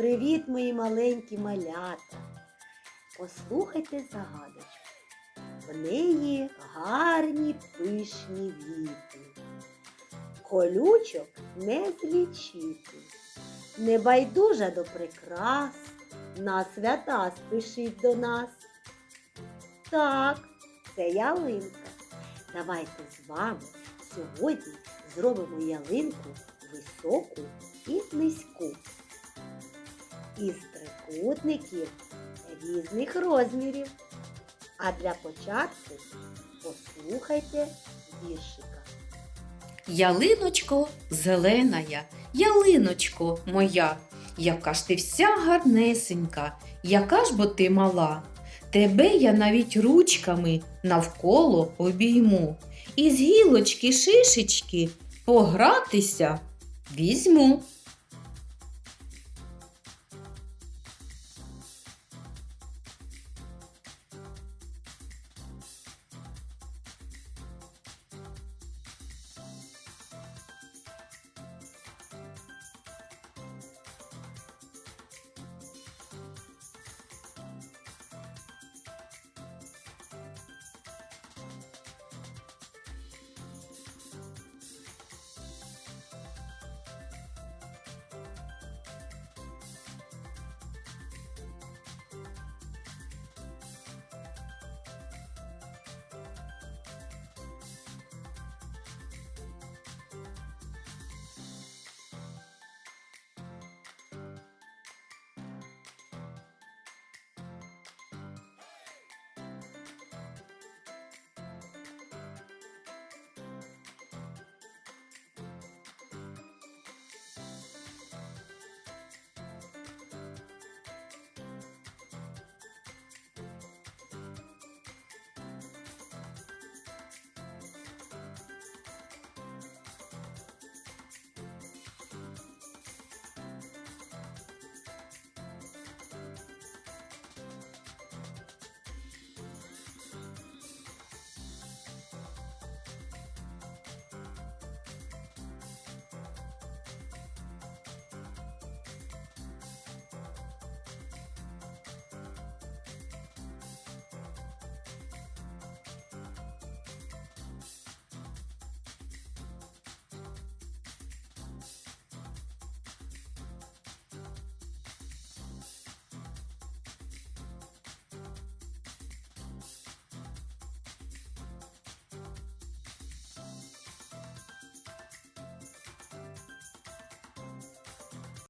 Привіт, мої маленькі малята. Послухайте загадочку. В неї гарні пишні віти. Колючок не злічити. Небайдужа до прикрас, на свята спішить до нас. Так, це ялинка. Давайте з вами сьогодні зробимо ялинку високу і низьку. Із трикутників різних розмірів. А для початку послухайте віршика. Ялиночко зеленая, ялиночко моя, яка ж ти вся гарнесенька, яка ж бо ти мала. Тебе я навіть ручками навколо обійму, і з гілочки шишечки погратися візьму.